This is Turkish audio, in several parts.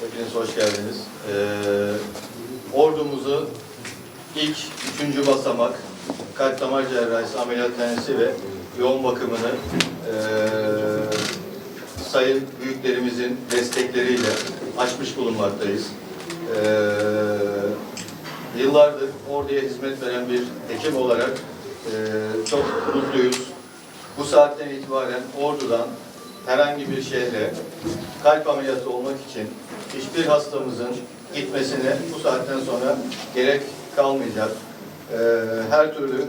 Hepiniz hoş geldiniz. Ee, ordumuzu ilk üçüncü basamak kalp damar cerrahisi ameliyathanesi ve yoğun bakımını ee, sayın büyüklerimizin destekleriyle açmış bulunmaktayız. Ee, yıllardır orduya hizmet veren bir hekim olarak ee, çok mutluyuz. Bu saatten itibaren ordudan herhangi bir şehre kalp ameliyatı olmak için hiçbir hastamızın gitmesine bu saatten sonra gerek kalmayacak. Ee, her türlü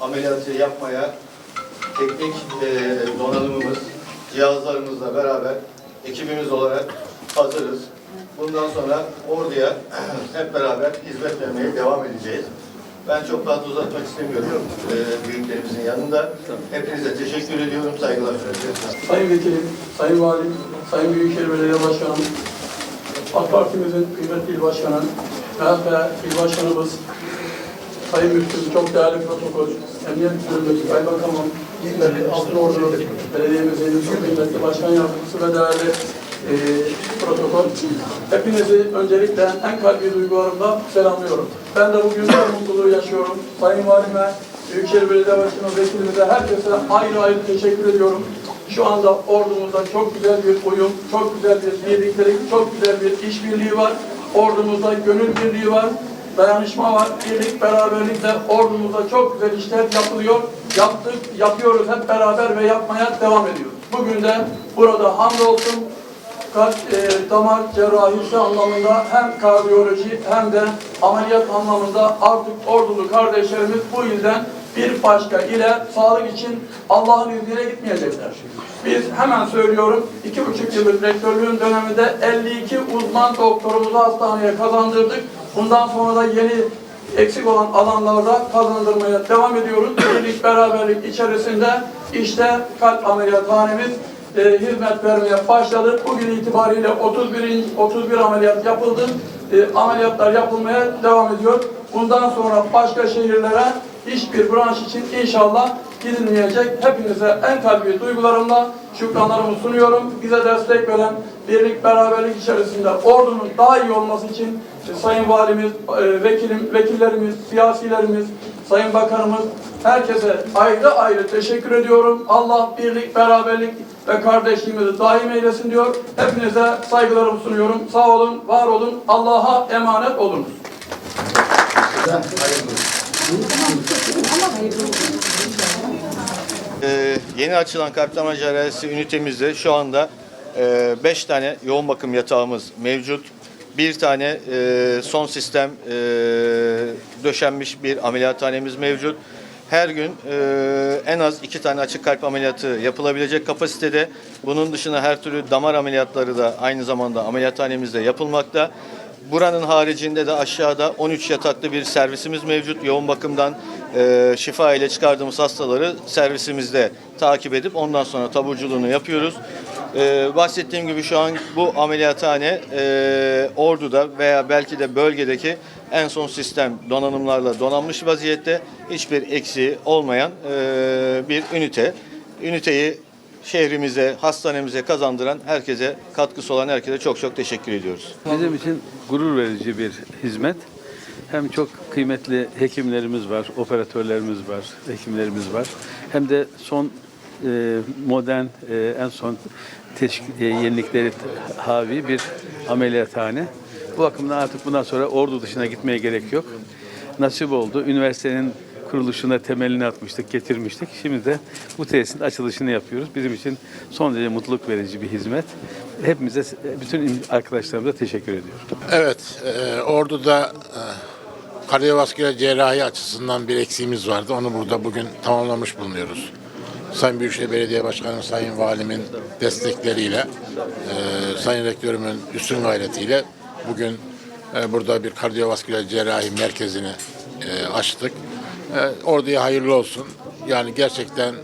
ameliyatı yapmaya teknik e, donanımımız, cihazlarımızla beraber ekibimiz olarak hazırız. Bundan sonra orduya hep beraber hizmet vermeye devam edeceğiz. Ben çok fazla uzatmak istemiyorum e, büyüklerimizin yanında. Hepinize teşekkür ediyorum, saygılar sunuyorum. Sayın Vekilim, Sayın Valim, Sayın Büyükşehir Belediye Başkanım, AK Parti'mizin kıymetli il başkanı, MHP il başkanımız, Sayın Müftüm, çok değerli protokol, Emniyet Müdürümüz, Kaymakamım, kıymetli Altınordu Belediye'mizin kıymetli başkan yardımcısı ve değerli e, protokol. Hepinizi öncelikle en kalbi duygularımla selamlıyorum. Ben de bugün bu mutluluğu yaşıyorum. Sayın Valime, Büyükşehir Belediye Başkanı, vekilimize, herkese ayrı ayrı teşekkür ediyorum. Şu anda ordumuzda çok güzel bir uyum, çok güzel bir birliktelik, çok güzel bir işbirliği var. Ordumuzda gönül birliği var, dayanışma var, birlik, beraberlikle ordumuzda çok güzel işler yapılıyor. Yaptık, yapıyoruz hep beraber ve yapmaya devam ediyoruz. Bugün de burada hamdolsun kalp e, damar cerrahisi anlamında hem kardiyoloji hem de ameliyat anlamında artık ordulu kardeşlerimiz bu ilden bir başka ile sağlık için Allah'ın izniyle gitmeyecekler. Biz hemen söylüyorum, iki buçuk yıllık rektörlüğün döneminde 52 uzman doktorumuzu hastaneye kazandırdık. Bundan sonra da yeni eksik olan alanlarda kazandırmaya devam ediyoruz. Birlik beraberlik içerisinde işte kalp ameliyathanemiz e, hizmet vermeye başladı. Bugün itibariyle 31. 31 ameliyat yapıldı. E, ameliyatlar yapılmaya devam ediyor. Bundan sonra başka şehirlere hiçbir branş için inşallah gidilmeyecek. Hepinize en kalbi duygularımla şükranlarımı sunuyorum. Bize destek veren birlik beraberlik içerisinde ordunun daha iyi olması için e, Sayın Valimiz, e, vekilim, vekillerimiz, siyasilerimiz, Sayın Bakanımız herkese ayrı ayrı teşekkür ediyorum. Allah birlik, beraberlik ve kardeşliğimizi daim eylesin diyor. Hepinize saygılarımı sunuyorum. Sağ olun, var olun. Allah'a emanet olunuz. Ee, yeni açılan kalp cerrahisi ünitemizde şu anda 5 tane yoğun bakım yatağımız mevcut. Bir tane e, son sistem e, döşenmiş bir ameliyathanemiz mevcut. Her gün e, en az iki tane açık kalp ameliyatı yapılabilecek kapasitede. Bunun dışında her türlü damar ameliyatları da aynı zamanda ameliyathanemizde yapılmakta. Buranın haricinde de aşağıda 13 yataklı bir servisimiz mevcut. Yoğun bakımdan e, şifa ile çıkardığımız hastaları servisimizde takip edip ondan sonra taburculuğunu yapıyoruz. E, bahsettiğim gibi şu an bu ameliyathane e, Ordu'da veya belki de bölgedeki en son sistem donanımlarla donanmış vaziyette hiçbir eksiği olmayan e, bir ünite. Üniteyi şehrimize, hastanemize kazandıran herkese, katkısı olan herkese çok çok teşekkür ediyoruz. Bizim için gurur verici bir hizmet. Hem çok kıymetli hekimlerimiz var, operatörlerimiz var, hekimlerimiz var. Hem de son e, modern, e, en son teşk- e, yenilikleri havi bir ameliyathane. Bu bakımdan artık bundan sonra ordu dışına gitmeye gerek yok. Nasip oldu. Üniversitenin kuruluşuna temelini atmıştık, getirmiştik. Şimdi de bu tesisin açılışını yapıyoruz. Bizim için son derece mutluluk verici bir hizmet. Hepimize, bütün arkadaşlarımıza teşekkür ediyorum. Evet, e, Ordu'da e, kardiyovasküler cerrahi açısından bir eksiğimiz vardı. Onu burada bugün tamamlamış bulunuyoruz. Sayın Büyükşehir Belediye Başkanı, Sayın Valimin destekleriyle, e, Sayın Rektörümün üstün gayretiyle bugün e, burada bir kardiyovasküler cerrahi merkezini e, açtık. Orduya hayırlı olsun. Yani gerçekten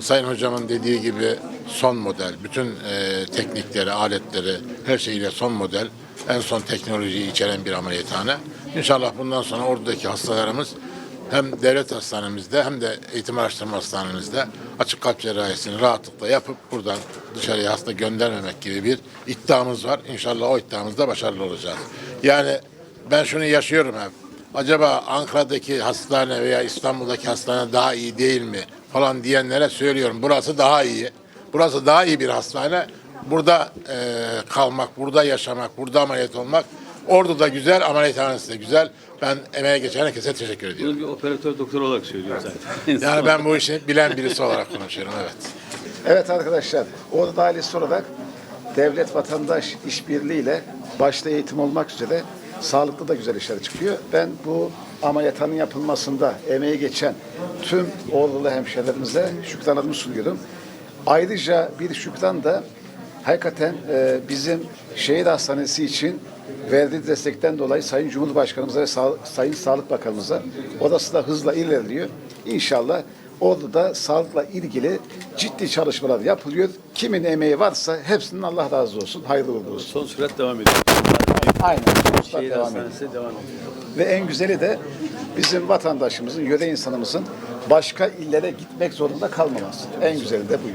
Sayın Hocamın dediği gibi son model, bütün e, teknikleri, aletleri, her şeyiyle son model, en son teknolojiyi içeren bir ameliyathane. İnşallah bundan sonra oradaki hastalarımız hem devlet hastanemizde hem de eğitim araştırma hastanemizde açık kalp cerrahisini rahatlıkla yapıp buradan dışarıya hasta göndermemek gibi bir iddiamız var. İnşallah o iddiamızda başarılı olacağız. Yani ben şunu yaşıyorum hep. Acaba Ankara'daki hastane veya İstanbul'daki hastane daha iyi değil mi falan diyenlere söylüyorum. Burası daha iyi. Burası daha iyi bir hastane. Burada eee, kalmak, burada yaşamak, burada ameliyat olmak. Ordu da güzel, ameliyathanesi de güzel. Ben emeğe geçen herkese teşekkür ediyorum. Bunu bir operatör doktor olarak söylüyor zaten. Yani ben bu işi bilen birisi olarak konuşuyorum, evet. Evet arkadaşlar, Ordu Dairesi olarak devlet vatandaş işbirliğiyle başta eğitim olmak üzere sağlıklı da güzel işler çıkıyor. Ben bu ameliyathanın yapılmasında emeği geçen tüm Ordulu hemşehrilerimize şükranlarımı sunuyorum. Ayrıca bir şükran da hakikaten e, bizim şehir hastanesi için verdiği destekten dolayı Sayın Cumhurbaşkanımıza ve Sayın Sağlık Bakanımıza orası da hızla ilerliyor. İnşallah Orada da sağlıkla ilgili ciddi çalışmalar yapılıyor. Kimin emeği varsa hepsinin Allah razı olsun. Hayırlı olsun. Son sürat devam ediyor. Aynen. Şehir devam ediyor. hastanesi devam ediyor. Ve en güzeli de bizim vatandaşımızın, yöre insanımızın başka illere gitmek zorunda kalmaması. En güzeli de bu ya.